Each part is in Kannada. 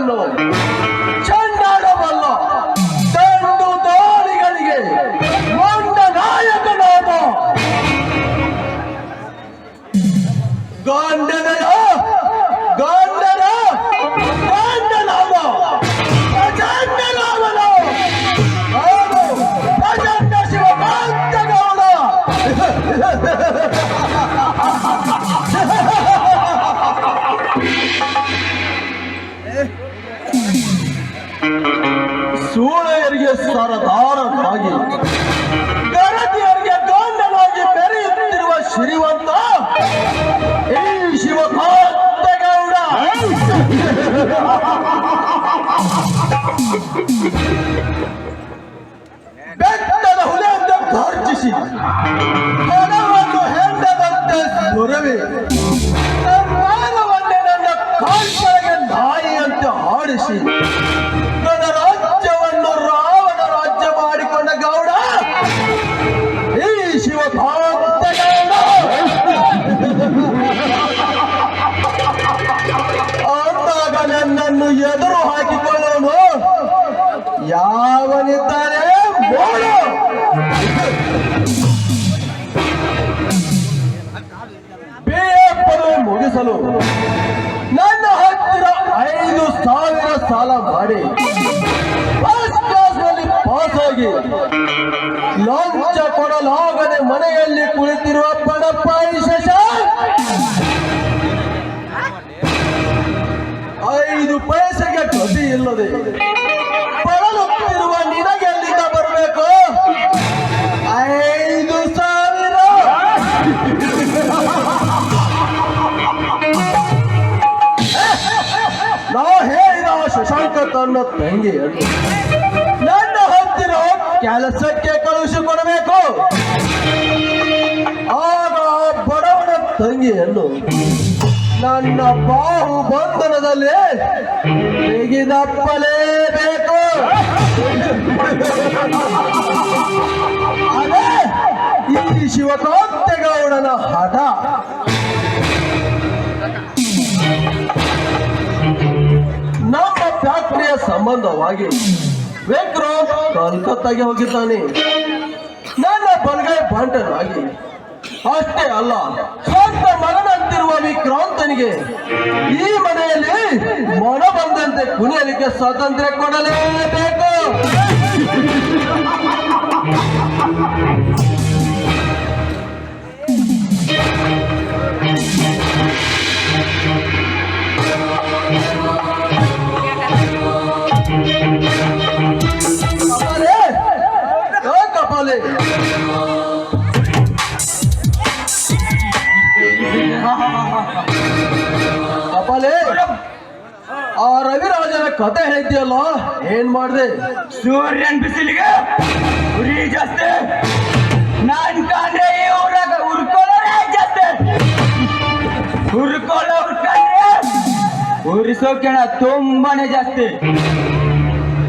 Eternal. ಗರ್ಜಿಸಿ ಹೊರವನ್ನು ಹೆಂಡದಂತೆ ಮಾನವನ್ನೇ ನನ್ನ ಕಾಲ್ಕೆಳಗೆ ನಾಯಿಯಂತೆ ಆಡಿಸಿ ನನ್ನ ಹತ್ತಿರ ಐದು ಸಾವಿರ ಸಾಲ ಮಾಡಿ. ಫಸ್ಟ್ ಕ್ಲಾಸ್ನಲ್ಲಿ ಪಾಸ್ ಆಗಿ. ಲಂಚ ಕೊಡಲಾಗದೆ ಮನೆಯಲ್ಲಿ ಕುಳಿತಿರುವ ಬಡಪಾಯಿ ಶಶಾಂಕ್ ಐದು ಪೈಸೆಗೆ ಗತಿ ಇಲ್ಲದೆ. ತಂಗಿಯನ್ನು ನನ್ನ ಹತ್ತಿರ ಕೆಲಸಕ್ಕೆ ಕಳುಹಿಸಿಕೊಡಬೇಕು ಆಗ ಬಡವನ ತಂಗಿಯನ್ನು ನನ್ನ ಬಾಹು ಬಂಧನದಲ್ಲಿ ತೆಗೆದಪ್ಪಲೇಬೇಕು. ಅದೇ ಈ ಶಿವಕಾಂತೇಗೌಡನ ಹಠ. ಫ್ಯಾಕ್ಟರಿಯ ಸಂಬಂಧವಾಗಿ ವೇಕ್ರೋ ಕಲ್ಕತ್ತಾಗೆ ಹೋಗಿದ್ದಾನೆ. ನನ್ನ ಬಲಗೈ ಬಂಟನಾಗಿ. ಅಷ್ಟೇ ಅಲ್ಲ ಸ್ವಂತ ಮರಣಂತಿರುವ ವಿಕ್ರಾಂತನಿಗೆ ಈ ಮನೆಯಲ್ಲಿ ಮನ ಬಂದಂತೆ ಕುಣಿಯಲಿಕ್ಕೆ ಸ್ವಾತಂತ್ರ್ಯ ಕೊಡಲೇಬೇಕು. ಕಪಾಲೆ ಕಪಾಲೆ ಆ ರವಿರಾಜನ ಕತೆ ಹೇಳ್ತೀಯಲ್ಲ? ಏನ್ ಮಾಡ್ದೆ? ಸೂರ್ಯನ್ ಬಿಸಿಲಿಗೆ ಉರಿ ಜಾಸ್ತಿ. ನಾನ್ ಕಂಡ್ರೆ ಈ ಊರಾಗ ಉರ್ಕೊಳ್ಳೋರೇ ಜಾಸ್ತಿ. ಉರ್ಕೊಳ್ಳೋರ್ ಕಂಡ್ರೆ ಉರಿಸೋಕೆಣ ತುಂಬಾನೇ ಜಾಸ್ತಿ.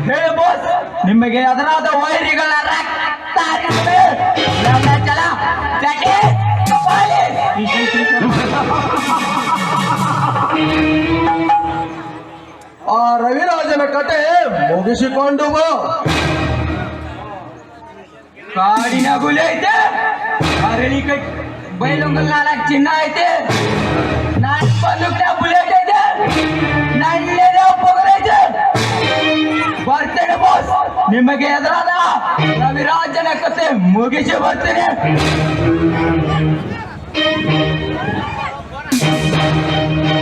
ಹೇಳ ಬಾಸ್ ನಿಮಗೆ ಅದರಾದ ವೈರಿಗಳ ರಕ್ತ ಹರಿಯುತ್ತೆ. ನನ್ನ ಛಲ, ಚಟಿ, ಕಪಾಲಿ. ಆ ರವಿರಾಜನ ಕತೆ ಮುಗಿಸಿಕೊಂಡು ಬಾ ಕಾಡಿನ ಗುಲಿ ಐತೆ ಅರಳಿ ಕೈ ಬೈಲೊಂಗಲ್ ನಾಲ್ಕು ಚಿನ್ನ ಐತೆ ನಾನ್ ಬಂದೂಕ್ನ ಬುಲೆಟ್ ಐತೆ ನನ್ನೇನೋ ಪೊಗರೈತೆ ಬರ್ತೇನೆ ಬಾಸ್ ನಿಮಗೆ ಎದುರಾದ ರವಿರಾಜನ ಕತೆ ಮುಗಿಸಿ ಬರ್ತೇನೆ Thank you.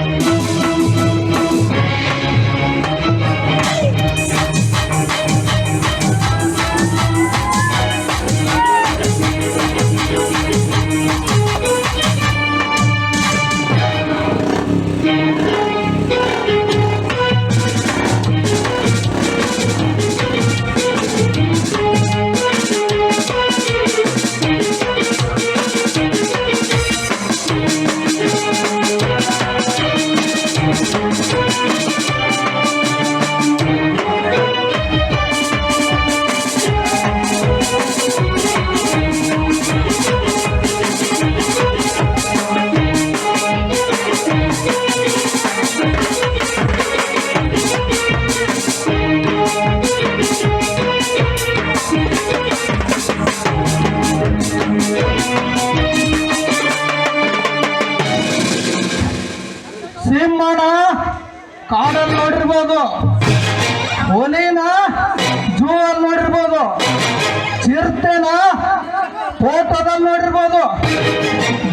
ಫೋಟೋದಲ್ಲಿ ನೋಡಿರ್ಬೋದು.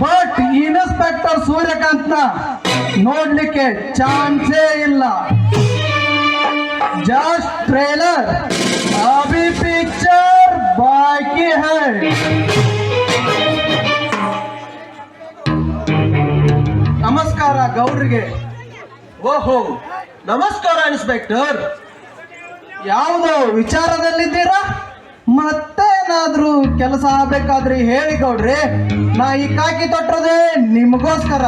ಬಟ್ ಇನ್ಸ್ಪೆಕ್ಟರ್ ಸೂರ್ಯಕಾಂತ್ನ ನೋಡ್ಲಿಕ್ಕೆ ಚಾನ್ಸೇ ಇಲ್ಲ. ಜಸ್ಟ್ ಟ್ರೇಲರ್ ಅಭಿ ಪಿಕ್ಚರ್ ಬಾಕಿ ಹೈ. ನಮಸ್ಕಾರ ಗೌಡ್ರಿಗೆ. ಓಹೋ, ನಮಸ್ಕಾರ ಇನ್ಸ್ಪೆಕ್ಟರ್ ಯಾವುದು ವಿಚಾರದಲ್ಲಿದ್ದೀರಾ? ಮತ್ತೇನಾದ್ರೂ ಕೆಲಸ ಆಗ್ಬೇಕಾದ್ರೆ ಹೇಳಿ ಗೌಡ್ರಿ, ನಾ ಈ ಕಾಕಿ ತೊಟ್ಟದೆ ನಿಮಗೋಸ್ಕರ.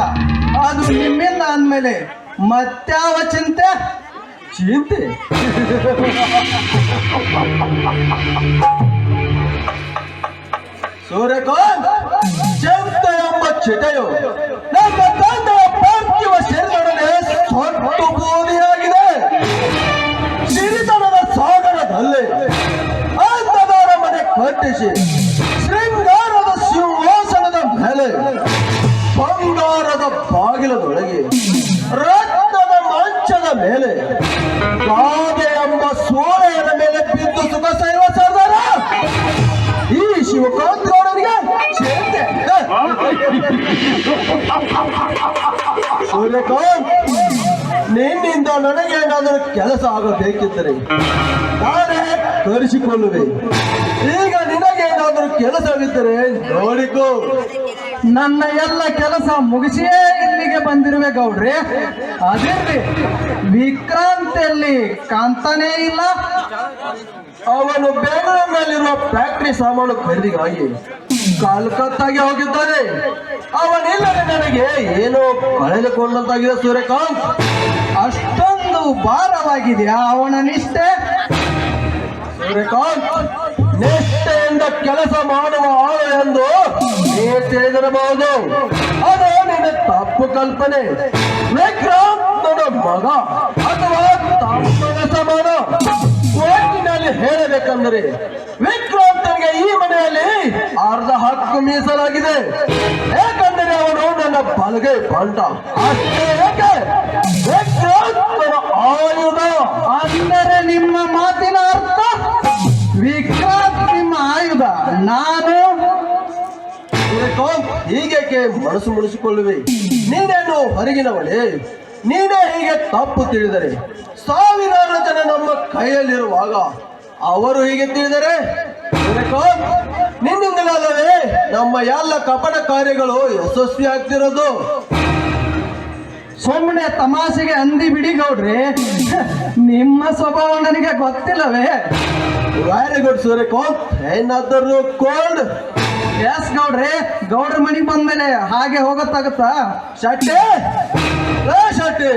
ಅದು ನಿಮ್ಮಿಂದ ಅಂದ್ಮೇಲೆ ಮತ್ತಾವ ಚಿಂತೆ? ಚಿಂತೆ? ಸೂರ್ಯಕಾಂತ್ ಚಿಂತೆ ಎಂಬ ಚಿತೆಯು. ನಮ್ಮ ತಂದೆಯ ಪಾರ್ಥಿವ ಶರೀರದೊಡನೆ ಸೊಟ್ಟು ಬೂದಿಯಾಗಿದೆ. ಸಿರಿತನದ ಸಾಗರದಲ್ಲಿ ಕಟ್ಟಿಸಿ ಶೃಂಗಾರದ ಸಿಂಹಾಸನದ ಮೇಲೆ ಬಂಗಾರದ ಬಾಗಿಲದೊಳಗೆ ರಕ್ತದ ಮಂಚದ ಮೇಲೆ ಗಾದೆ ಎಂಬ ಸೂರ್ಯನ ಮೇಲೆ ಬಿದ್ದು ಸುಖ ಸೈವ ಸರ್ದಾರ. ಈ ಶಿವಕಾಂತ್ ಗೌಡನಿಗೆ ಚಿಂತೆ ಸೂರ್ಯಕಾಂತ್ ನಿನ್ನಿಂದ ನನಗೆ ಏನಾದರೂ ಕೆಲಸ ಆಗಬೇಕಿದ್ದರೆ ನಾನೇ ತೋರಿಸಿಕೊಳ್ಳುವೆ. ಈಗ ನಿನಗೇನಾದರೂ ಕೆಲಸವಿದ್ದರೆ ನೋಡಿಕೋ. ನನ್ನ ಎಲ್ಲ ಕೆಲಸ ಮುಗಿಸಿಯೇ ಇಲ್ಲಿಗೆ ಬಂದಿರುವೆ ಗೌಡ್ರಿ. ಅದಿರ್ಲಿ ವಿಕ್ರಾಂತಿಯಲ್ಲಿ ಕಾಂತನೇ ಕಾಂತಾನೇ ಇಲ್ಲ. ಅವನು ಬೆಂಗಳೂರಿನಲ್ಲಿರುವ ಫ್ಯಾಕ್ಟರಿ ಸಾಮಾನು ಖರೀದಿಗಾಗಿ ಕಲ್ಕತ್ತಾಗೆ ಹೋಗಿದ್ದಾನೆ. ಅವನಿಲ್ಲದೆ ನನಗೆ ಏನೋ ಕಳೆದುಕೊಂಡಂತಾಗಿದೆ ಸೂರ್ಯಕಾಂತ್. ಅಷ್ಟೊಂದು ಭಾರವಾಗಿದೆಯಾ ಅವನ ನಿಷ್ಠೆ? ನಿಷ್ಠೆಯಿಂದ ಕೆಲಸ ಮಾಡುವ ಆಳು ಎಂದು ತಿಳಿದಿರಬಹುದು. ಅದೇ ನಿನ್ನ ತಪ್ಪು ಕಲ್ಪನೆ. ನನ್ನ ಮಗ ಅಥವಾ ತಮ್ಮನ ಸಮಾನ ಕೋರ್ಟಿನಲ್ಲಿ ಹೇಳಬೇಕಂದ್ರೆ ವಿಕ್ರಾಂತನಿಗೆ ಈ ಮನೆಯಲ್ಲಿ ಅರ್ಧ ಹಕ್ಕು ಮೀಸಲಾಗಿದೆ. ಯಾಕಂದರೆ ವಿಕ್ರಾಂತ್ ನನ್ನ ಆಯುಧ ಅಂದರೆ ನಿಮ್ಮ ಮಾತಿನ ಅರ್ಥ? ವಿಕ್ರಾಂತ್ ನಿಮ್ಮ ಆಯುಧ. ನಾನು ಹೀಗೆ ಮನಸ್ಸು ಮುಡಿಸಿಕೊಳ್ಳುವೆ ನೀನೇನು ಹೊರಗಿನವಳೆ? ನೀನೇ ಹೀಗೆ ತಪ್ಪು ತಿಳಿದರೆ? ಸಾವಿರಾರು ಜನ ನಮ್ಮ ಕೈಯಲ್ಲಿರುವಾಗ ಅವರು ಹೀಗೆ ತಿಳಿದರೆ? ನಿನ್ನಿಂದಲೇ ನಮ್ಮ ಎಲ್ಲ ಕಪಟ ಕಾರ್ಯಗಳು ಯಶಸ್ವಿ ಆಗ್ತಿರೋದು. ಸುಮ್ಮನೆ ತಮಾಷೆಗೆ ಅಂದಿ ಬಿಡಿ ಗೌಡ್ರಿ. ನಿಮ್ಮ ಸ್ವಭಾವ ನನಗೆ ಗೊತ್ತಿಲ್ಲವೇ? ವೆರಿ ಗುಡ್ ಸೂರ್ಯಕಾಂತ್ ಏನಾದರೂ ಕೋಲ್ಡ್? ಎಸ್ ಗೌಡ್ರಿ ಗೌಡ್ರ ಮನೆಗೆ ಬಂದ್ಮೇಲೆ ಹಾಗೆ ಹೋಗತ್ತಾಗತ್ತಾ ಶಟ್ಟಿ? ಶಟ್ಟಿ ಶೆಟ್ಟಿ?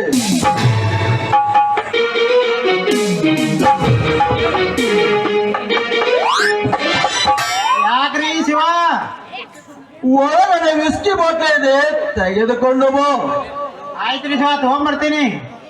ಒಳಗಡೆ ವಿಸ್ಕಿ ಬಾಟ್ಲಿ ಇದೆ ತೆಗೆದುಕೊಂಡು ಆಯ್ತು ರೀ ತಗೊಂಡ್ಬರ್ತೀನಿ ನೋಡ್ರಿ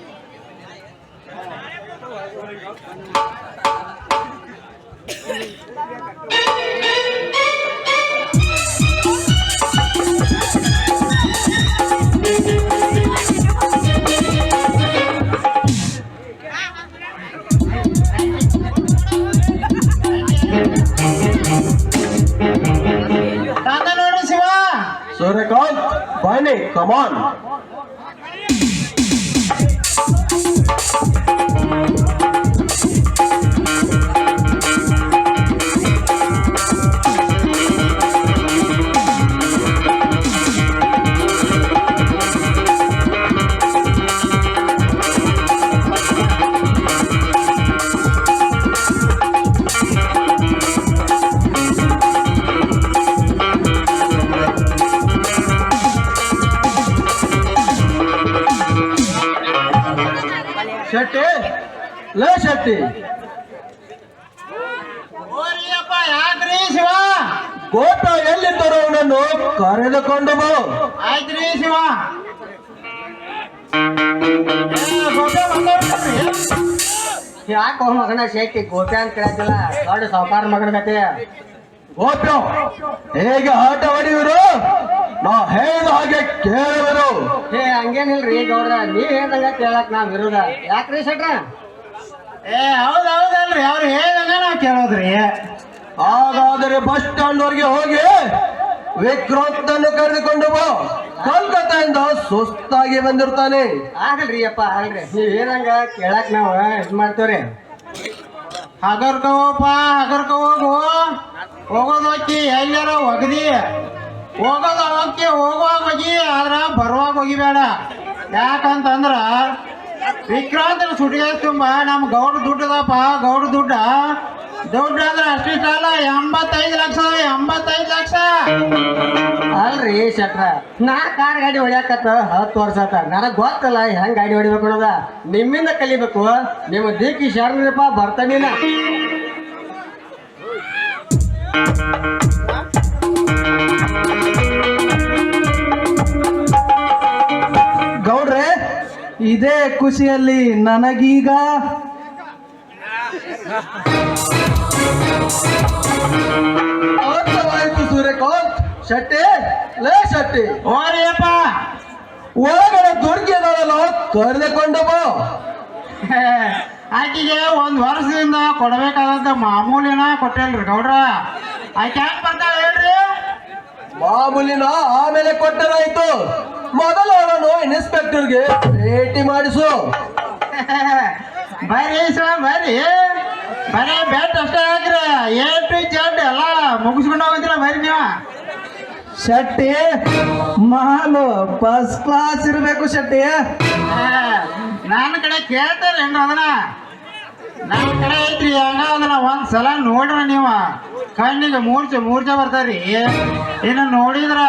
ಸೂರ್ಯಕಾಂತ್ ಬನ್ನಿ ಕಮಾನ್ ಶೆಟ್ಟಿ ಕರೆದುಕೊಂಡು ಬೋ. ಆಯ್ತ್ರಿ ಶಿವ. ಯಾಕೋ ಮಗನ ಶೇಖಿ ಗೋಪಿ ಅಂತ ಕೇಳತ್ತಿಲ್ಲ ದೊಡ್ಡ ಸಾವುಕಾರ ಮಗನ ಕತೆ. ಗೋಪ್ಯ ಹೇಗೆ ಆಟ ಹೊಡಿಯುವರು ನಾ ಹೇಳಿದ ಹಾಗೆ ಕೇಳುವರು ಏ ಹಂಗೇನಿಲ್ರಿ ಗೌಡ್ರ ನೀ ಹೇಳ್ದಂಗ ಕೇಳಕ್ ನಾವ್ ಇರೋದ. ಯಾಕ್ರಿ ಶೆಟ್ರ? ಏ ಹೌದ್ ಹೌದಲ್ರಿ ಅವ್ರು ಹೇಳ್ದಂಗ ನಾವ್ ಕೇಳೋದ್ರಿ. ಹಾಗಾದ್ರೆ ಬಸ್ ಸ್ಟಾಂಡ್ ವರೆಗೆ ಹೋಗಿ ವಿಕ್ರಾಂತನ್ನು ಕರೆದುಕೊಂಡು ಬಾ. ಕೋಲ್ಕತ್ತಾಯಿಂದ ಸುಸ್ತಾಗಿ ಬಂದಿರ್ತಾನೆ. ಆಗಲ್ರಿ ಅಪ್ಪ ಆಗಲ್ರಿ ನೀವ್ ಏನಂಗ ಕೇಳಕ್ ನಾವ್ ಇದ್ ಮಾಡ್ತೇವ್ರಿ? ಹಗರ್ಕೋಪ ಹಗರ್ಕ ಹೋಗು. ಹೋಗೋದು ಹೋಗಿ ಎಲ್ಲಾರ ಒಗದಿ. ಹೋಗೋದು ಹೋಗಿ ಹೋಗುವಾಗ ಹೋಗಿ ಆದ್ರ ಬರುವಾಗ ಹೋಗಿಬೇಡ ಯಾಕಂತಂದ್ರ ವಿಕ್ರಾಂತರ ಸುಟಿಗೆ ತುಂಬ ನಮ್ಮ ಗೌಡ ದುಡ್ಡದಪ್ಪ, ಗೌಡ ದುಡ್ಡ. ದುಡ್ಡು ಅಂದ್ರೆ ಅಷ್ಟಿಷ್ಟಲ್ಲ ಎಂಬತ್ತೈದು ಲಕ್ಷ ಎಂಬತ್ತೈದು ಲಕ್ಷ. ಅಲ್ರಿ ಶೆಟ್ರ, ನಾ ಕಾರ್ ಗಾಡಿ ಹೊಡ್ಯಾಕತ್ತ ಹತ್ತು ವರ್ಷ ಆತ. ನನಗ್ ಗೊತ್ತಲ್ಲ, ಹೆಂಗ್ ಗಾಡಿ ಹೊಡಿಬೇಕು ಅನ್ನೋದ. ನಿಮ್ಮಿಂದ ಕಲಿಬೇಕು, ನಿಮ್ಮ ದೀಕಿ ಶರಣಪ್ಪ ಬರ್ತಾನಿನ ಇದೇ ಖುಷಿಯಲ್ಲಿ ನನಗೀಗ ಅರ್ಥವಾಯಿತು ಸೂರ್ಯಕಾಂತ್. ಶೆಟ್ಟಿ ಲೇ ಶೆಟ್ಟಿ. ಓರಿಯಪ್ಪ ಒಳಗಡೆ ದುರ್ಗೆಗಳನ್ನು ಕರೆದುಕೊಂಡು ಬಾ. ಆಕೆಗೆ ಒಂದು ವರ್ಷದಿಂದ ಕೊಡಬೇಕಾದಂತ ಮಾಮೂಲಿನ ಕೊಟ್ಟಿಲ್ರಿ ಗೌಡ್ರ. ಆಕೆ ಯಾಕೆ ಬರ್ತಾಳೆ ಹೇಳ್ರಿ? ಮಾಮೂಲಿನ ಆಮೇಲೆ ಕೊಟ್ಟರಾಯ್ತು ಮೊದಲು ಇನ್ಸ್ಪೆಕ್ಟರ್ ಇನ್ಸ್ಪೆಕ್ಟರ್ಗೆ ಭೇಟಿ ಮಾಡಿಸು. ಬರ್ರಿ ಸರ್ ಬರ್ರಿ. ಬರೀ ಬೇಟ್ ಅಷ್ಟೇ ಹಾಕ್ರಿ. ಎ ಟು ಜೆಡ್ ಎಲ್ಲ ಮುಗಿಸ್ಕೊಂಡು ಹೋಗಿದ್ರ ಬರ್ರಿ ನೀವು. ಶೆಟ್ಟಿ ಮಾಲು ಫಸ್ಟ್ ಕ್ಲಾಸ್ ಇರಬೇಕು ಶೆಟ್ಟಿ. ನಾನು ಕಡೆ ಕೇಳ್ತಾರೆ ಅದನ್ನ. ನನ್ನ ಕಡೆ ಐತ್ರಿ ಹಂಗ ಅದನ್ನ ಒಂದ್ ಸಲ ನೋಡ್ರ ನೀವ. ಕಣ್ಣಿಗೆ ಮೂರ್ಛೆ ಮೂರ್ಛೆ ಬರ್ತಾರಿ ಇನ್ನ ನೋಡಿದ್ರ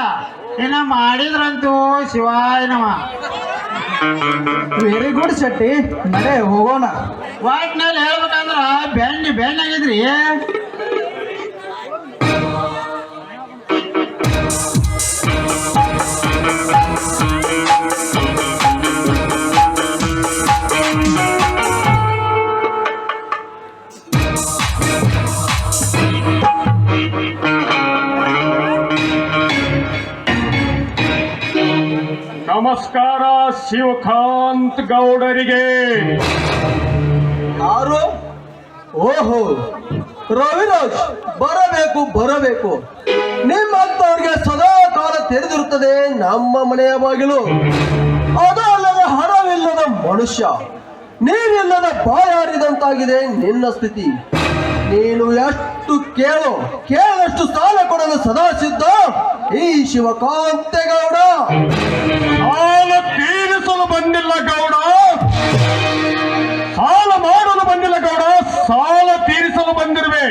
ಇನ್ನ ಮಾಡಿದ್ರಂತೂ ಶಿವಾಯನವ ವೆರಿ ಗುಡ್ ಶೆಟ್ಟಿ. ಮನೆ ಹೋಗೋಣ. ಒಟ್ನಲ್ಲಿ ಹೇಳ್ಬೇಕಂದ್ರ ಬೆಣ್ಣೆ ಬೆಣ್ಣಾಗಿದ್ರಿ ನಮಸ್ಕಾರ, ಶಿವಕಾಂತ್ ಗೌಡರಿಗೆ. ಯಾರು? ಓಹೋ, ರವಿರಾಜ್, ಬರಬೇಕು ಬರಬೇಕು. ನಿಮ್ಮಂತವ್ರಿಗೆ ಸದಾ ಕಾಲ ತೆರೆದಿರುತ್ತದೆ ನಮ್ಮ ಮನೆಯ ಬಾಗಿಲು. ಅದಲ್ಲದ ಅಲ್ಲದ ಹಣವಿಲ್ಲದ ಮನುಷ್ಯ, ನೀವಿಲ್ಲದ ಬಾಯಾರಿದಂತಾಗಿದೆ ನಿನ್ನ ಸ್ಥಿತಿ. ನೀನು ಎಷ್ಟು ಕೇಳು, ಕೇಳಷ್ಟು ಸಾಲ ಕೊಡಲು ಸದಾ ಸಿದ್ಧ ಈ ಶಿವಕಾಂತೇಗೌಡ ಸಾಲ ತೀರಿಸಲು ಬಂದಿಲ್ಲ ಗೌಡ. ಸಾಲ ಮಾಡಲು ಬಂದಿಲ್ಲ ಗೌಡ. ಸಾಲ ತೀರಿಸಲು ಬಂದಿರುವೆ.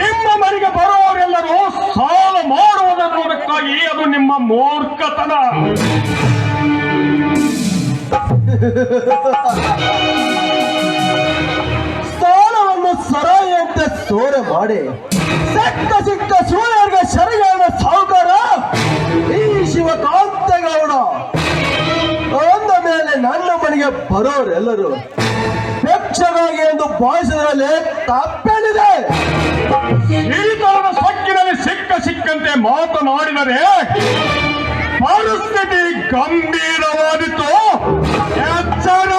ನಿಮ್ಮ ಮನೆಗೆ ಬರುವವರೆಲ್ಲರೂ ಸಾಲ ಮಾಡುವುದಕ್ಕಾಗಿ ಅದು ನಿಮ್ಮ ಮೂರ್ಖತನ. ಸಾಲವನ್ನು ಸರಾಯಿಯಂತೆ ಸೋರೆ ಮಾಡಿ, ಸಿಕ್ಕ ಸಿಕ್ಕ ಸೂರ್ಯರಿಗೆ ಶರಿಗಾಡ ಸಾಹುಕಾರ ಈ ಶಿವಕಾಂತೇಗೌಡ ಅಂದ ಮೇಲೆ ನನ್ನ ಮನೆಗೆ ಬರೋರೆಲ್ಲರೂ ಭಿಕ್ಷಗಾಗಿ ಎಂದು ಭಾವಿಸಿದ್ರಲ್ಲಿ ತಪ್ಪೇನಿದೆ ಹಿರಿತನದ ಸೊಕ್ಕಿನಲ್ಲಿ ಸಿಕ್ಕ ಸಿಕ್ಕಂತೆ ಮಾತನಾಡಿದರೆ ಪರಿಸ್ಥಿತಿ ಗಂಭೀರವಾದಿತ್ತು ಎಚ್ಚರ.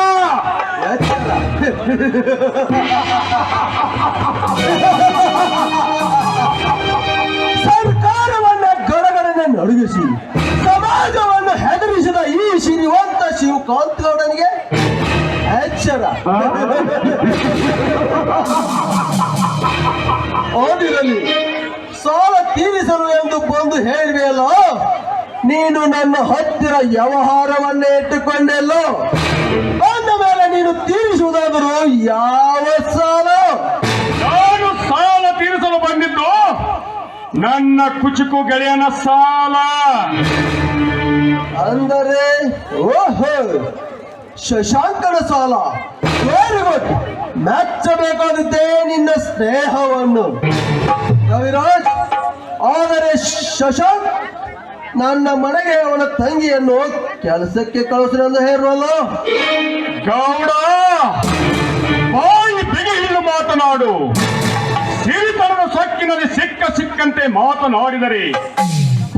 ಸರ್ಕಾರವನ್ನ ಗಡಗಡನೆ ನಡುಗಿಸಿ, ಸಮಾಜವನ್ನು ಹೆದರಿಸಿದ ಈ ಶ್ರೀವಂತ ಶಿವಕಾಂತ್ ಗೌಡನಿಗೆ ಎಚ್ಚರ. ಓದಿರಲಿ ಸಾಲ ತೀರಿಸಲು ಎಂದು ಬಂದು ಹೇಳಿವೆಯಲ್ಲ ನೀನು ನನ್ನ ಹತ್ತಿರ ವ್ಯವಹಾರವನ್ನೇ ಇಟ್ಟುಕೊಂಡೆಲ್ಲೋ. ಯಾವ ಸಾಲ? ನಾನು ಸಾಲ ತೀರಿಸಲು ಬಂದಿದ್ದು ನನ್ನ ಕುಚುಕು ಗೆಳೆಯನ ಸಾಲ. ಅಂದರೆ ಓಹೋ ಶಶಾಂಕನ ಸಾಲ. ವೆರಿ ಗುಡ್ ಮೆಚ್ಚಬೇಕಾದದ್ದೇ ನಿನ್ನ ಸ್ನೇಹವನ್ನು. ರವಿರಾಜ್ ಆದರೆ ಶಶಾಂಕ್ ನನ್ನ ಮನೆಗೆ ಅವನ ತಂಗಿಯನ್ನು ಕೆಲಸಕ್ಕೆ ಕಳಿಸಿರೆಂದು ಹೇಳುವಲ್ಲ ಗೌಡ! ಮಾತನಾಡು ಸಿರಿತನದ ಸೊಕ್ಕಿನಲ್ಲಿ ಸಿಕ್ಕ ಸಿಕ್ಕಂತೆ ಮಾತನಾಡಿದರೆ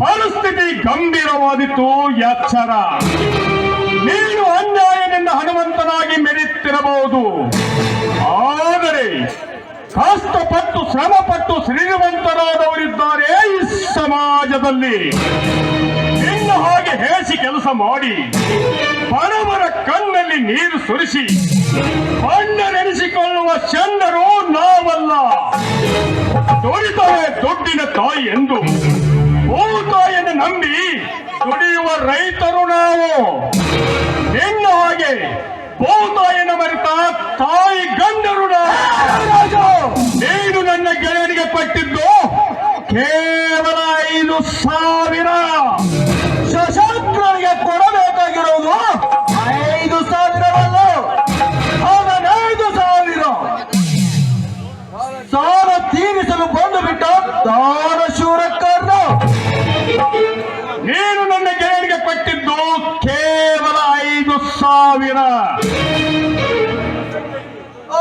ಪರಿಸ್ಥಿತಿ ಗಂಭೀರವಾದಿತು, ಎಚ್ಚರ. ನೀನು ಅನ್ಯಾಯದಿಂದ ಹನುಮಂತನಾಗಿ ಮೆರೆಯುತ್ತಿರಬಹುದು. ಆದರೆ ಕಷ್ಟಪಟ್ಟು ಶ್ರಮಪಟ್ಟು ಶ್ರೀಮಂತರಾದವರಿದ್ದಾರೆ ಈ ಸಮಾಜದಲ್ಲಿ. ಹಾಗೆ ಹೇಸಿ ಕೆಲಸ ಮಾಡಿ. ಬಡವರ ಕಣ್ಣಲ್ಲಿ ನೀರು ಸುರಿಸಿ ಬಣ್ಣ ನೆನೆಸಿಕೊಳ್ಳುವ ಚಂದರು ನಾವಲ್ಲ. ದುಡಿತವೇ ದುಡ್ಡಿನ ತಾಯಿ ಎಂದು ತಾಯಿಯನ್ನು ನಂಬಿ ದುಡಿಯುವ ರೈತರು ನಾವು. ನಿನ್ನ ಹಾಗೆ ಭೂತಾಯಿನ ಮರೆತ ತಾಯಿ ಗಂಡರು ನೀನು ನನ್ನ ಗೆಳೆಯನಿಗೆ ಕೊಟ್ಟಿದ್ದು ಕೇವಲ ಐದು ಸಾವಿರ. ಶಶಾಂಕನಿಗೆ ಕೊಡಬೇಕಾಗಿರುವುದು ಐದು ಸಾವಿರವಲ್ಲ. ಹದಿನೈದು ಸಾವಿರ. ಸಾಲ ತೀರಿಸಲು ಬಂದು ಬಿಟ್ಟ ದಾನ ಶೂರಕ್ಕರ್ನ ನೀನು ನನ್ನ ಗೆಳೆಯರಿಗೆ ಕೊಟ್ಟಿದ್ದು ಕೇವಲ ಐದು ಸಾವಿರ.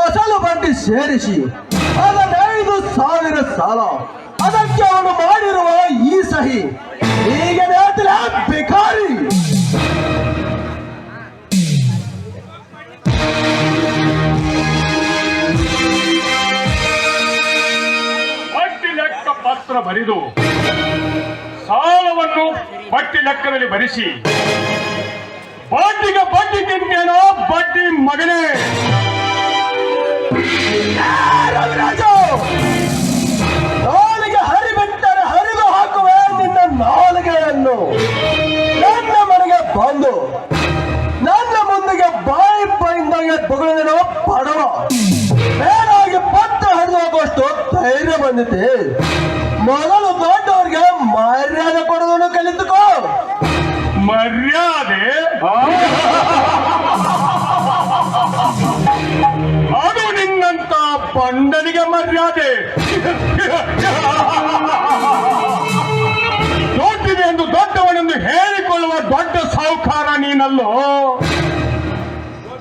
ಅಸಲು ಬಡ್ಡಿ ಸೇರಿಸಿ ಹದಿನೈದು ಸಾವಿರ ಸಾಲ. ಅದಕ್ಕೆ ಅವನು ಮಾಡಿರುವ ಈ ಸಹಿ. ನೇತಲ ಭಿಕಾರಿ. ಬಟ್ಟಿ ಲೆಕ್ಕ ಪತ್ರ ಬರೆದು ಸಾಲವನ್ನು ಬಟ್ಟಿ ಲೆಕ್ಕದಲ್ಲಿ ಭರಿಸಿ ಬಡ್ಡಿಗೆ ಬಡ್ಡಿ ತಿಂತೇನೋ ಬಡ್ಡಿ ಮಗನೇ. ರವಿರಾಜು! ನಾಲಿಗೆಯನ್ನು ನನ್ನ ಮನೆಗೆ ಬಂದು, ನನ್ನ ಮುಂದಿಗೆ ಬಾಯಿ ಬಾಯಿಂದಾಗೆ ಬಗಳಿನ ಪಡವ. ಬೇರಾಗಿ ಪತ್ತ ಹರಿದು ಹೋಗುವಷ್ಟು ಧೈರ್ಯ ಬಂದಿದೆ ಮೊದಲು ದೊಡ್ಡವ್ರಿಗೆ ಮರ್ಯಾದೆ ಕೊಡೋದನ್ನು ಕಲಿತುಕೋ. ಮರ್ಯಾದೆ? ಅದು ನಿನ್ನಂತ ಪಂಡನಿಗೆ ಮರ್ಯಾದೆ. ದೊಡ್ಡ ಸಾಹುಕಾರ ನೀನಲ್ಲೋ?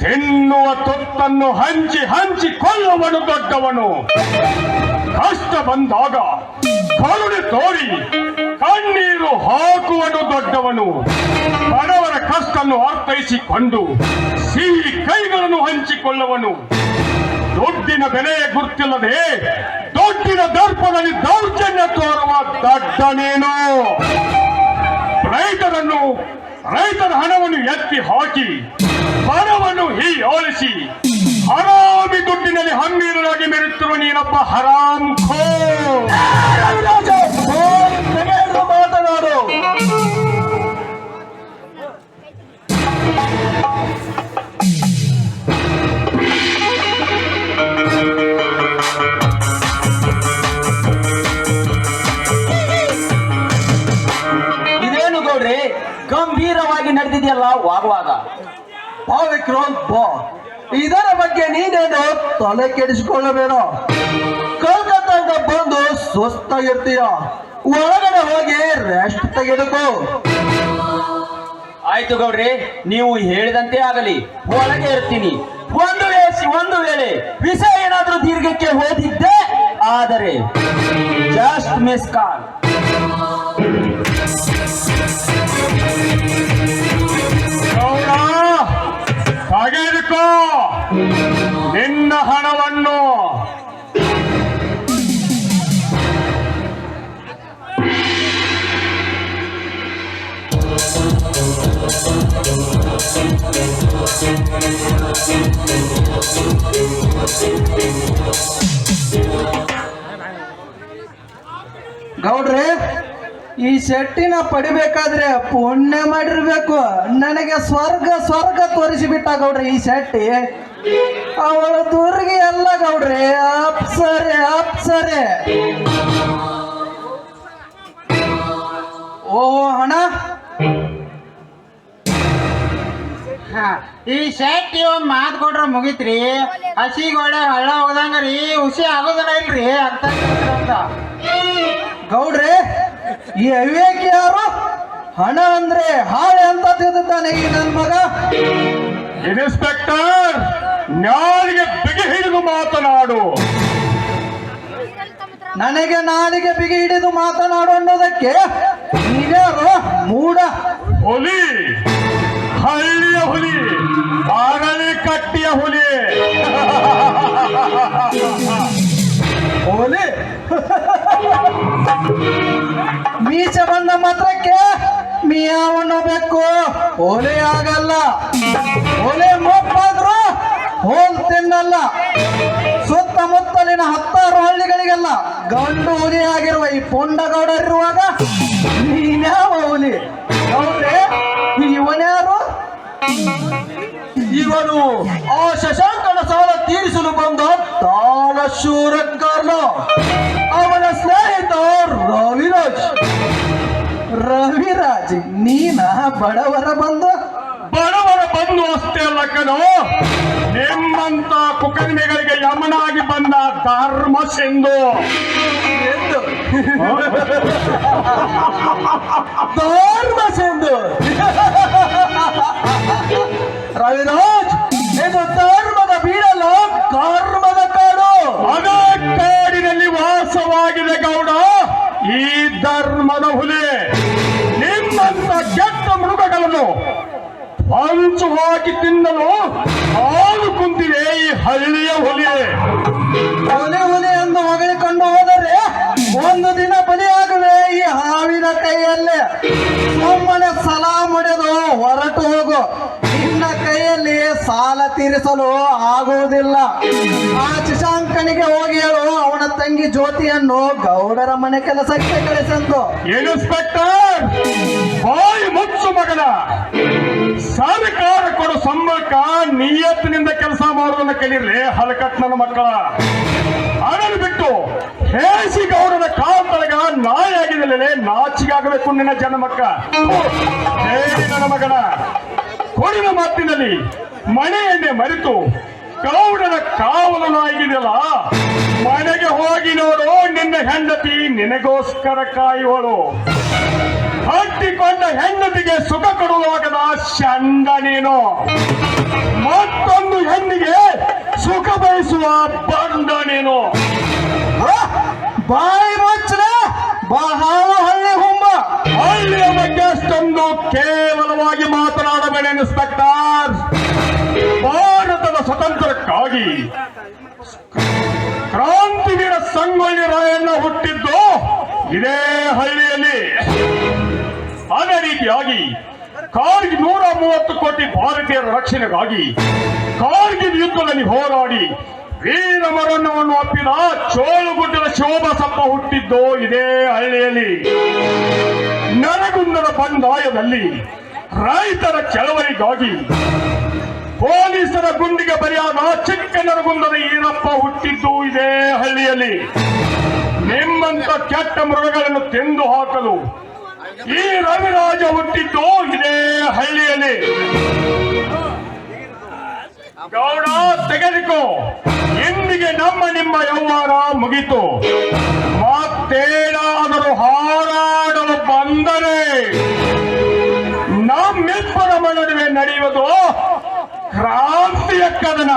ತಿನ್ನುವ ತೊತ್ತನ್ನು ಹಂಚಿ ಹಂಚಿ ಕೊಲ್ಲುವನು ದೊಡ್ಡವನು. ಕಷ್ಟ ಬಂದಾಗ ಕರುಣೆ ತೋರಿ ಕಣ್ಣೀರು ಹಾಕುವನು ದೊಡ್ಡವನು. ಬಡವರ ಕಷ್ಟನ್ನು ಅರ್ಥೈಸಿಕೊಂಡು ಸಿಹಿ ಕೈಗಳನ್ನು ಹಂಚಿಕೊಳ್ಳುವನು. ದುಡ್ಡಿನ ಬೆಲೆಯ ಗುರ್ತಿಲ್ಲದೆ ದೊಡ್ಡಿನ ದರ್ಪದಲ್ಲಿ ದೌರ್ಜನ್ಯ ತೋರುವ ದಡ್ಡನೇನು ಎತ್ತಿ ಹಾಕಿ ಹಣವನ್ನು ಹೀಯಾಳಿಸಿ ಹರಾಮಿ ದುಡ್ಡಿನಲ್ಲಿ ಹಮ್ಮೀರನಾಗಿ ಮೆರೆತಿರುವ ನೀನೊಬ್ಬ ಹರಾಮ್ ಖೋ ನಡೆದಿದೆಯಲ್ಲ ವಾಗುವಾಗ ಬಾ. ಇದರ ಬಗ್ಗೆ ನೀನೇನು ತಲೆ ಕೆಡಿಸಿಕೊಳ್ಳಬೇಡ. ಕಲ್ಕತ್ತಾಗ ಬಂದು ಸ್ವಸ್ಥಗಿರ್ತೀಯ ಒಳಗಡೆ ಹೋಗಿ ರೆಸ್ಟ್ ತೆಗೆದುಕೋ. ಆಯ್ತು ಗೌಡ್ರಿ, ನೀವು ಹೇಳಿದಂತೆ ಆಗಲಿ. ಒಳಗೆ ಇರ್ತೀನಿ. ಒಂದು ವೇಳೆ ಒಂದು ವೇಳೆ ವಿಷಯ ಏನಾದ್ರೂ ದೀರ್ಘಕ್ಕೆ ಹೋದಿದ್ದೆ, ಆದರೆ ಜಸ್ಟ್ ಮಿಸ್ ಕಾಲ್ ತೆಗೆದುಕೋ ನಿನ್ನ ಹಣವನ್ನು ಗೌಡ್ರೆ ಈ ಶೆಟ್ಟಿನ ಪಡಿಬೇಕಾದ್ರೆ ಪುಣ್ಯ ಮಾಡಿರ್ಬೇಕು. ನನಗೆ ಸ್ವರ್ಗ ಸ್ವರ್ಗ ತೋರಿಸಿ ಬಿಟ್ಟ ಗೌಡ್ರಿ ಈ ಶೆಟ್ಟಿ. ಅವಳ ದುರ್ಗಿ ಎಲ್ಲ ಗೌಡ್ರಿ. ಅಪ್ಸರೆ ಅಪ್ಸರೆ. ಓ ಹಣ ಈ ಶೆಟ್ಟಿ ಒಂದ್ ಮಾತ್ ಕೊಟ್ರ ಮುಗಿತ್ರಿ. ಹಸಿಗೋಡೆ ಹಳ್ಳ ಹೋದಂಗ್ರಿ ಹುಸಿ ಆಗೋದನ ಇಲ್ರಿ ಅಂತ. ಗೌಡ್ರೆ ಈ ಅವಿವೇಕಿ ಯಾರು ಹಣ ಅಂದ್ರೆ ಹಾಳೆ ಅಂತ ತಿಳಿದಿದ್ದಾನೆ ಈ ನನ್ನ ಮಗ. ಇನ್ಸ್ಪೆಕ್ಟರ್ ನಾಲಿಗೆ ಬಿಗಿ ಹಿಡಿದು ಮಾತನಾಡು. ನನಗೆ ನಾಲಿಗೆ ಬಿಗಿ ಹಿಡಿದು ಮಾತನಾಡು ಅನ್ನೋದಕ್ಕೆ ನೀವ್ಯಾರು ಮೂಡ ಹುಲಿ ಹಳ್ಳಿಯ ಹುಲಿ ಬಾಗಲಿ ಕಟ್ಟಿಯ ಹುಲಿ. ಓ ಹುಲಿ. ಮೀಸೆ ಬಂದ ಮಾತ್ರಕ್ಕೆ ಮಿಯಾವನ್ನು ಬೇಕು ಓಲೆ ಆಗಲ್ಲ. ಓಲೆ ಮೊಪ್ಪಾದ್ರು ಹೋಲ್ ತಿನ್ನಲ್ಲ. ಸುತ್ತಮುತ್ತಲಿನ ಹತ್ತಾರು ಹಳ್ಳಿಗಳಿಗೆಲ್ಲ ಗಂಡು ಹುಲಿ ಆಗಿರುವ ಈ ಪೊಂಡಗೌಡರಿರುವಾಗ ನೀನ್ಯಾವ ಹುಲಿ? ಹೌದೇ? ಇವನ್ಯಾರು ಇವನು ಆ ಶಶಾಂಕನ ಸಾಲ ತೀರಿಸಲು ಬಂದ ತಾಳಶೂರ ಕರ್ಣ. ಅವನ ಸ್ನೇಹಿತ ರವಿರಾಜ್. ರವಿರಾಜ್ ನೀನ ಬಡವರ ಬಂದು? ಬಡವರ ಬಂದು ಅಷ್ಟೇ ಅಲ್ಲ ಕಣೋ. ನಿಮ್ಮಂತ ಕುಕರ್ಮಿಗಳಿಗೆ ಯಮನಾಗಿ ಬಂದ ಧರ್ಮ ಸಿಂಧು ಎಂದು ಧರ್ಮ ಸಿಂಧು ರವಿರಾಜ್ ಇದು ಧರ್ಮದ ಬೀಡಲ್ಲ ಕರ್ಮದ ಕಾಡು. ಅದ ಕಾಡಿನಲ್ಲಿ ವಾಸವಾಗಿದೆ ಗೌಡ ಈ ಧರ್ಮದ ಹುಲಿ. ನಿಮ್ಮಂತ ಕೆಟ್ಟ ಮೃಗಗಳನ್ನು ಹಂಚು ಹಾಕಿ ತಿನ್ನಲು ಹಾಲು ಕುಂತಿದೆ ಈ ಹಳ್ಳಿಯ ಹುಲಿ. ಹುಲಿ ಹುಲಿ ಎಂದು ಕಂಡು ಹೋದರೆ ಒಂದು ದಿನ ಬಲಿಯಾಗುವೆ ಈ ಹಾವಿನ ಕೈಯಲ್ಲಿ ಸುಮ್ಮನೆ ಸಲಾ ಮಡೆದು ಹೊರಟು ಹೋಗು. ಕೈಯಲ್ಲಿ ಸಾಲ ತೀರಿಸಲು ಆಗುವುದಿಲ್ಲ. ಆ ಶಶಾಂಕನಿಗೆ ಹೋಗಿ ಹೇಳು, ಅವನ ತಂಗಿ ಜ್ಯೋತಿಯನ್ನು ಗೌಡರ ಮನೆ ಕೆಲಸಕ್ಕೆ ಕಳಿಸೆಂದು ಇನ್ಸ್ಪೆಕ್ಟರ್, ಬಾಯಿ ಮುಚ್ಚು ಮಗನ. ಸರ್ಕಾರ ಕೊಡು ಸಂಬಳಕ ನಿಯತ್ತಿನಿಂದ ಕೆಲಸ ಮಾಡೋದನ್ನ ಕಲೀಲಿ ಹಲಕಟ್ ನನ್ನ ಮಕ್ಕಳ. ಅದನ್ನು ಬಿಟ್ಟು ಹೇಸಿ ಗೌಡರ ಕಾಲ ತಳಗ ನಾಯಿ ಆಗಿದಲೇ ನಾಚಿಗಾಗಬೇಕು ನಿನ್ನ ಜನ ಮಕ್ಕ. ಹೇಳಿ ನನ್ನ ಮಗನ. ಕೊಡಿನ ಮಾತಿನಲ್ಲಿ ಮನೆಯನ್ನೇ ಮರೆತು ಗೌಡನ ಕಾವಲನಾಗಿದೆಯಲ್ಲ? ಮನೆಗೆ ಹೋಗಿ ನೋಡು, ನಿನ್ನ ಹೆಂಡತಿ ನಿನಗೋಸ್ಕರ ಕಾಯುವಳು. ಹಟ್ಟಿಕೊಂಡ ಹೆಂಡತಿಗೆ ಸುಖ ಕೊಡುವಾಗದ ಚಂದ ನೀನು. ಮತ್ತೊಂದು ಹೆಣ್ಣಿಗೆ ಸುಖ ಬಯಸುವ ಬಂಡ ನೀನು. ಬಾಯಿ ಮುಚ್ಚಲೆ, ಬಹಳ ಹಳ್ಳಿ ಹಳ್ಳಿಯ ಬಗ್ಗೆ ಅಷ್ಟೊಂದು ಕೇವಲವಾಗಿ ಮಾತನಾಡಬೇಡ ಇನ್ಸ್ಪೆಕ್ಟರ್ ಭಾರತದ ಸ್ವತಂತ್ರಕ್ಕಾಗಿ ಕ್ರಾಂತಿವೀರ ಸಂಗೊಳ್ಳಿ ರಾಯಣ್ಣ ಹುಟ್ಟಿದ್ದು ಇದೇ ಹಳ್ಳಿಯಲ್ಲಿ. ಅದೇ ರೀತಿಯಾಗಿ ಕಾರ್ಗಿ ನೂರ ಮೂವತ್ತು ಕೋಟಿ ಭಾರತೀಯರ ರಕ್ಷಣೆಗಾಗಿ ಕಾರ್ಗಿಲ್ ಯುದ್ಧದಲ್ಲಿ ಹೋರಾಡಿ ವೀರ ಮರಣವನ್ನು ಅಪ್ಪಿದ ಚೋಳುಗುಡ್ಡದ ಶೋಭಸಪ್ಪ ಹುಟ್ಟಿದ್ದು ಇದೇ ಹಳ್ಳಿಯಲ್ಲಿ. ನರಗುಂದದ ಬಂದಾಯದಲ್ಲಿ ರೈತರ ಚಳವಳಿಗಾಗಿ ಪೊಲೀಸರ ಗುಂಡಿಗೆ ಬರೆಯಾದ ಚಿಕ್ಕ ನರಗುಂದದ ಈರಪ್ಪ ಹುಟ್ಟಿದ್ದು ಇದೇ ಹಳ್ಳಿಯಲ್ಲಿ. ನಿಮ್ಮಂತ ಕೆಟ್ಟ ಮೃಗಗಳನ್ನು ತೆಂದು ಹಾಕಲು ಈ ರವಿರಾಜ ಹುಟ್ಟಿದ್ದು ಇದೇ ಹಳ್ಳಿಯಲ್ಲಿ. ಗೌಡ, ತೆಗೆದುಕೋ. ಇಂದಿಗೆ ನಮ್ಮ ನಿಮ್ಮ ವ್ಯವಹಾರ ಮುಗಿತು. ಮತ್ತೇನಾದರೂ ಹಾರಾಡಲು ಬಂದರೆ ನಮ್ಮಿಬ್ಬರ ನಡುವೆ ನಡೆಯುವುದು ಕ್ರಾಂತಿಯ ಕದನ.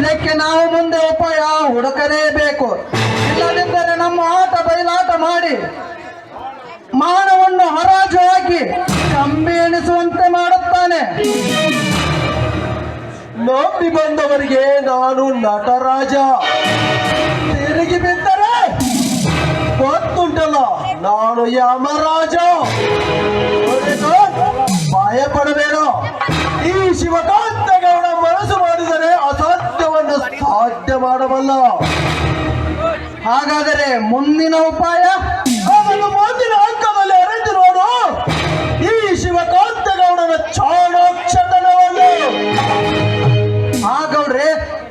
ಇದಕ್ಕೆ ನಾವು ಮುಂದೆ ಉಪಾಯ ಹುಡುಕಲೇಬೇಕು. ಇಲ್ಲದಿದ್ದರೆ ನಮ್ಮ ಆಟ ಬಯಲಾಟ ಮಾಡಿ ಮಾನವನ್ನು ಹರಾಜು ಹಾಕಿ ಕಂಬಿ ಎಣಿಸುವಂತೆ ಮಾಡುತ್ತಾನೆ. ನಂಬಿ ಬಂದವರಿಗೆ ನಾನು ನಟರಾಜ. ತಿರುಗಿ ಬಿದ್ದರೆ ಗೊತ್ತುಂಟಲ್ಲ ನಾನು ಯಮರಾಜ. ಮಾಡಬಲ್ಲ ಹಾಗಾದರೆ ಮುಂದಿನ ಉಪಾಯ? ಮುಂದಿನ ಅಂಕದಲ್ಲಿ ಅರೆಂದು ಈ ಶಿವಕಾಂತಗೌಡನ ಚಾಣಾಕ್ಷತನವನ್ನು. ಆ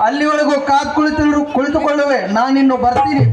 ಅಲ್ಲಿವರೆಗೂ ಕಾದ್ ಕುಳಿತು ಕುಳಿತುಕೊಳ್ಳುವೆ. ನಾನಿನ್ನು ಬರ್ತೀನಿ.